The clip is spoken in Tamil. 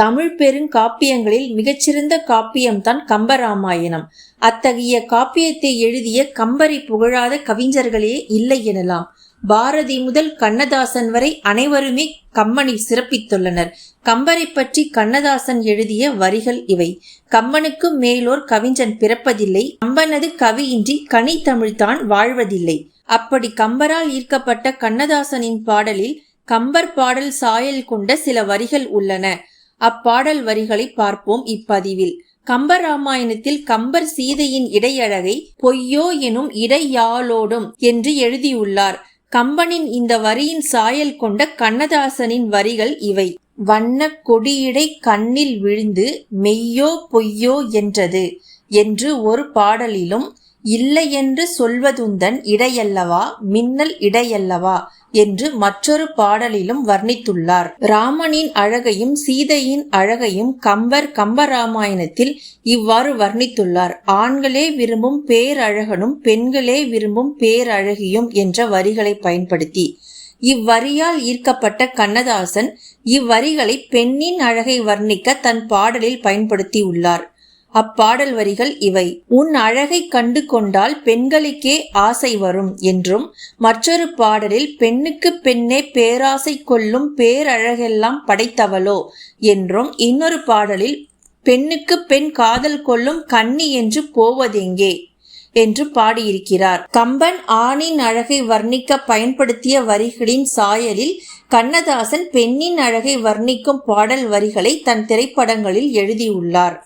தமிழ் பெருங்காப்பியங்களில் மிகச்சிறந்த காப்பியம்தான் கம்பராமாயணம். அத்தகைய காப்பியத்தை எழுதிய கம்பரை புகழாத கவிஞர்களே இல்லை எனலாம். பாரதி முதல் கண்ணதாசன் வரை அனைவருமே கம்மனை சிறப்பித்துள்ளனர். கம்பரை பற்றி கண்ணதாசன் எழுதிய வரிகள் இவை. கம்பனுக்கு மேலோர் கவிஞன் பிறப்பதில்லை. கம்பனது கவியின்றி கனி தமிழ்தான் வாழ்வதில்லை. அப்படி கம்பரால் ஈர்க்கப்பட்ட கண்ணதாசனின் பாடலில் கம்பர் பாடல் சாயல் கொண்ட சில வரிகள் உள்ளன. அப்பாடல் வரிகளை பார்ப்போம் இப்பதிவில். கம்பராமாயணத்தில் கம்பர் சீதையின் இடையழகை பொய்யோ எனும் இடையாளோடும் என்று எழுதியுள்ளார். கம்பனின் இந்த வரியின் சாயல் கொண்ட கண்ணதாசனின் வரிகள் இவை. வண்ண கொடியிடை கண்ணில் விழுந்து மெய்யோ பொய்யோ என்றது என்று ஒரு பாடலிலும் இல்லையென்று சொல்வதுந்தன் இடையல்லவா? மின்னல் இடையல்லவா? என்று மற்றொரு பாடலிலும் வர்ணித்துள்ளார். ராமனின் அழகையும் சீதையின் அழகையும் கம்பர் கம்பராமாயணத்தில் இவ்வாறு வர்ணித்துள்ளார். ஆண்களே விரும்பும் பேரழகனும் பெண்களே விரும்பும் பேரழகியும் என்ற வரிகளை பயன்படுத்தி. இவ்வரியால் ஈர்க்கப்பட்ட கண்ணதாசன் இவ்வரிகளை பெண்ணின் அழகை வர்ணிக்க தன் பாடலில் பயன்படுத்தியுள்ளார். அப்பாடல் வரிகள் இவை. உன் அழகை கண்டு கொண்டால் பெண்களுக்கே ஆசை வரும் என்றும் மற்றொரு பாடலில் பெண்ணுக்கு பெண்ணே பேராசை கொள்ளும் பேரழகெல்லாம் படைத்தவளோ என்றும் இன்னொரு பாடலில் பெண்ணுக்கு பெண் காதல் கொள்ளும் கன்னி என்று போவதெங்கே என்று பாடியிருக்கிறார். கம்பன் ஆணின் அழகை வர்ணிக்க பயன்படுத்திய வரிகளின் சாயலில் கண்ணதாசன் பெண்ணின் அழகை வர்ணிக்கும் பாடல் வரிகளை தன் திரைப்படங்களில் எழுதியுள்ளார்.